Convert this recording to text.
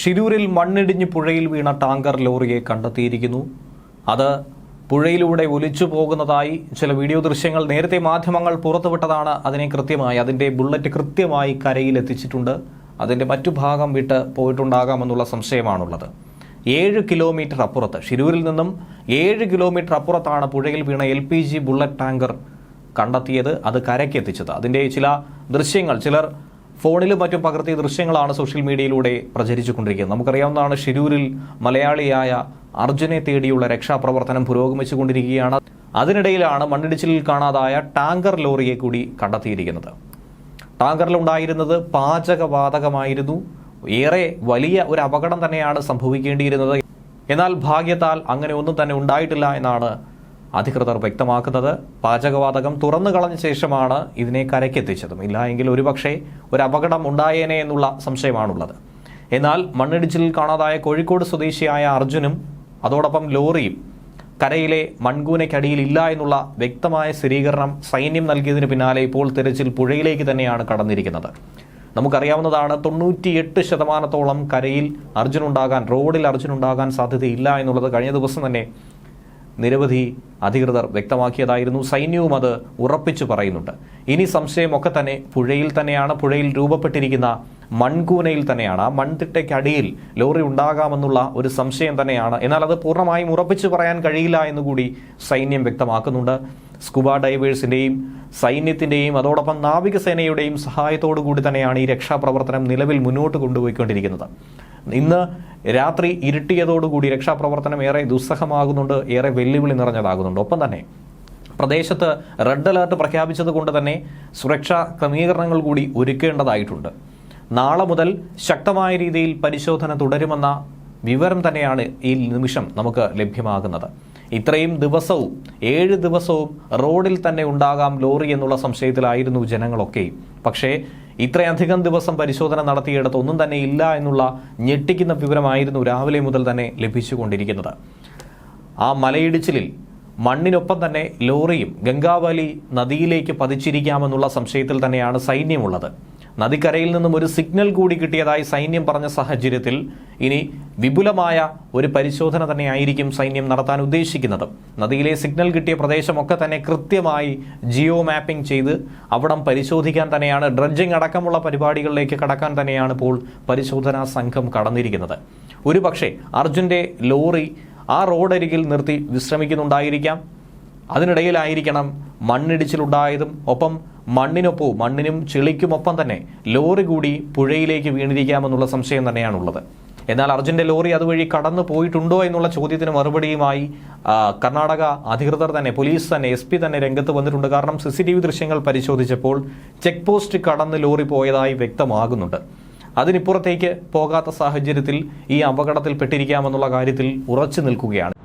ഷിരൂരിൽ മണ്ണിടിഞ്ഞ് പുഴയിൽ വീണ ടാങ്കർ ലോറിയെ കണ്ടെത്തിയിരിക്കുന്നു. അത് പുഴയിലൂടെ ഒലിച്ചു പോകുന്നതായി ചില വീഡിയോ ദൃശ്യങ്ങൾ നേരത്തെ മാധ്യമങ്ങൾ പുറത്തുവിട്ടതാണ്. അതിനെ കൃത്യമായി അതിന്റെ ബുള്ളറ്റ് കൃത്യമായി കരയിൽ എത്തിച്ചിട്ടുണ്ട് അതിന്റെ മറ്റു ഭാഗം വിട്ട് പോയിട്ടുണ്ടാകാമെന്നുള്ള സംശയമാണുള്ളത്. ഏഴ് കിലോമീറ്റർ അപ്പുറത്ത് ഷിരൂരിൽ നിന്നും ഏഴ് കിലോമീറ്റർ അപ്പുറത്താണ് പുഴയിൽ വീണ L P G bullet tanker കണ്ടെത്തിയത് അത് കരയ്ക്ക് എത്തിച്ചത് അതിന്റെ ചില ദൃശ്യങ്ങൾ ചിലർ ഫോണിലും മറ്റും പകർത്തിയ ദൃശ്യങ്ങളാണ് സോഷ്യൽ മീഡിയയിലൂടെ പ്രചരിച്ചുകൊണ്ടിരിക്കുന്നത്. നമുക്കറിയാവുന്നതാണ് ഷിരൂരിൽ മലയാളിയായ അർജുനെ തേടിയുള്ള രക്ഷാപ്രവർത്തനം പുരോഗമിച്ചുകൊണ്ടിരിക്കുകയാണ്. അതിനിടയിലാണ് മണ്ണിടിച്ചിലിൽ കാണാതായ ടാങ്കർ ലോറിയെ കൂടി കണ്ടെത്തിയിരിക്കുന്നത്. ടാങ്കറിലുണ്ടായിരുന്നത് പാചകവാതകമായിരുന്നു. ഏറെ വലിയ ഒരു അപകടം തന്നെയാണ് സംഭവിക്കേണ്ടിയിരുന്നത്. എന്നാൽ ഭാഗ്യത്താൽ അങ്ങനെ ഒന്നും തന്നെ ഉണ്ടായിട്ടില്ല എന്നാണ് അധികൃതർ വ്യക്തമാക്കുന്നത് പാചകവാതകം തുറന്നു കളഞ്ഞ ശേഷമാണ് ഇതിനെ കരയ്ക്കെത്തിച്ചതും. ഇല്ല എങ്കിൽ ഒരുപക്ഷെ ഒരു അപകടം ഉണ്ടായേനെ എന്നുള്ള സംശയമാണുള്ളത്. എന്നാൽ മണ്ണിടിച്ചിലിൽ കാണാതായ കോഴിക്കോട് സ്വദേശിയായ അർജുനും അതോടൊപ്പം ലോറിയും കരയിലെ മൺകൂനയ്ക്കടിയിൽ ഇല്ല എന്നുള്ള വ്യക്തമായ സ്ഥിരീകരണം സൈന്യം നൽകിയതിന് പിന്നാലെ ഇപ്പോൾ തിരച്ചിൽ പുഴയിലേക്ക് തന്നെയാണ് കടന്നിരിക്കുന്നത്. നമുക്കറിയാവുന്നതാണ് തൊണ്ണൂറ്റിയെട്ട് ശതമാനത്തോളം കരയിൽ അർജുനുണ്ടാകാൻ റോഡിൽ അർജുനുണ്ടാകാൻ സാധ്യതയില്ല എന്നുള്ളത് കഴിഞ്ഞ ദിവസം തന്നെ നിരവധി അധികൃതർ വ്യക്തമാക്കിയതായിരുന്നു. സൈന്യവും അത് ഉറപ്പിച്ചു പറയുന്നുണ്ട്. ഇനി സംശയമൊക്കെ തന്നെ പുഴയിൽ തന്നെയാണ് പുഴയിൽ രൂപപ്പെട്ടിരിക്കുന്ന മൺകൂനയിൽ തന്നെയാണ്. ആ മൺതിട്ടയ്ക്കടിയിൽ ലോറി ഉണ്ടാകാമെന്നുള്ള ഒരു സംശയം തന്നെയാണ്. എന്നാൽ അത് പൂർണമായും ഉറപ്പിച്ചു പറയാൻ കഴിയില്ല എന്നുകൂടി സൈന്യം വ്യക്തമാക്കുന്നുണ്ട്. സ്കൂബ ഡൈവേഴ്സിന്റെയും സൈന്യത്തിന്റെയും അതോടൊപ്പം നാവികസേനയുടെയും സഹായത്തോടു കൂടി തന്നെയാണ് ഈ രക്ഷാപ്രവർത്തനം നിലവിൽ മുന്നോട്ട് കൊണ്ടുപോയിക്കൊണ്ടിരിക്കുന്നത്. ഇന്ന് രാത്രി ഇരുട്ടിയതോടുകൂടി രക്ഷാപ്രവർത്തനം ഏറെ ദുസ്സഹമാകുന്നുണ്ട് ഏറെ വെല്ലുവിളി നിറഞ്ഞതാകുന്നുണ്ട്. ഒപ്പം തന്നെ പ്രദേശത്ത് റെഡ് അലേർട്ട് പ്രഖ്യാപിച്ചത് കൊണ്ട് തന്നെ സുരക്ഷാ ക്രമീകരണങ്ങൾ കൂടി ഒരുക്കേണ്ടതായിട്ടുണ്ട്. നാളെ മുതൽ ശക്തമായ രീതിയിൽ പരിശോധന തുടരുമെന്ന വിവരം തന്നെയാണ് ഈ നിമിഷം നമുക്ക് ലഭ്യമാകുന്നത്. ഇത്രയും ദിവസവും ഏഴ് ദിവസവും റോഡിൽ തന്നെ ഉണ്ടാകാം ലോറി എന്നുള്ള സംശയത്തിലായിരുന്നു ജനങ്ങളൊക്കെ. പക്ഷേ ഇത്രയധികം ദിവസം പരിശോധന നടത്തിയിടത്ത് ഒന്നും തന്നെ ഇല്ല എന്നുള്ള ഞെട്ടിക്കുന്ന വിവരമായിരുന്നു രാവിലെ മുതൽ തന്നെ ലഭിച്ചുകൊണ്ടിരിക്കുന്നത്. ആ മലയിടിച്ചിലിൽ മണ്ണിനൊപ്പം തന്നെ ലോറിയും ഗംഗാവലി നദിയിലേക്ക് പതിച്ചിരിക്കാമെന്നുള്ള സംശയത്തിൽ തന്നെയാണ് സൈന്യമുള്ളത്. നദിക്കരയിൽ നിന്നും ഒരു സിഗ്നൽ കൂടി കിട്ടിയതായി സൈന്യം പറഞ്ഞ സാഹചര്യത്തിൽ ഇനി വിപുലമായ ഒരു പരിശോധന തന്നെയായിരിക്കും സൈന്യം നടത്താൻ ഉദ്ദേശിക്കുന്നത്. നദിയിലെ സിഗ്നൽ കിട്ടിയ പ്രദേശമൊക്കെ തന്നെ കൃത്യമായി ജിയോ മാപ്പിംഗ് ചെയ്ത് അവിടം പരിശോധിക്കാൻ തന്നെയാണ് ഡ്രഡ്ജിംഗ് അടക്കമുള്ള പരിപാടികളിലേക്ക് കടക്കാൻ തന്നെയാണ് ഇപ്പോൾ പരിശോധനാ സംഘം കടന്നിരിക്കുന്നത്. ഒരുപക്ഷെ അർജുന്റെ ലോറി ആ റോഡരികിൽ നിർത്തി വിശ്രമിക്കുന്നുണ്ടായിരിക്കാം. അതിനിടയിലായിരിക്കണം മണ്ണിടിച്ചിലുണ്ടായതും ഒപ്പം മണ്ണിനൊപ്പവും മണ്ണിനും ചെളിക്കുമൊപ്പം തന്നെ ലോറി കൂടി പുഴയിലേക്ക് വീണിരിക്കാമെന്നുള്ള സംശയം തന്നെയാണുള്ളത്. എന്നാൽ അർജുന്റെ ലോറി അതുവഴി കടന്നു പോയിട്ടുണ്ടോ എന്നുള്ള ചോദ്യത്തിന് മറുപടിയുമായി കർണാടക അധികൃതർ തന്നെ പോലീസ് തന്നെ എസ് പി തന്നെ രംഗത്ത് വന്നിട്ടുണ്ട്. കാരണം സി സി ടി വി ദൃശ്യങ്ങൾ പരിശോധിച്ചപ്പോൾ ചെക്ക് പോസ്റ്റ് കടന്ന് ലോറി പോയതായി വ്യക്തമാകുന്നുണ്ട്. അതിനിപ്പുറത്തേക്ക് പോകാത്ത സാഹചര്യത്തിൽ ഈ അപകടത്തിൽ പെട്ടിരിക്കാമെന്നുള്ള കാര്യത്തിൽ ഉറച്ചു നിൽക്കുകയാണ്.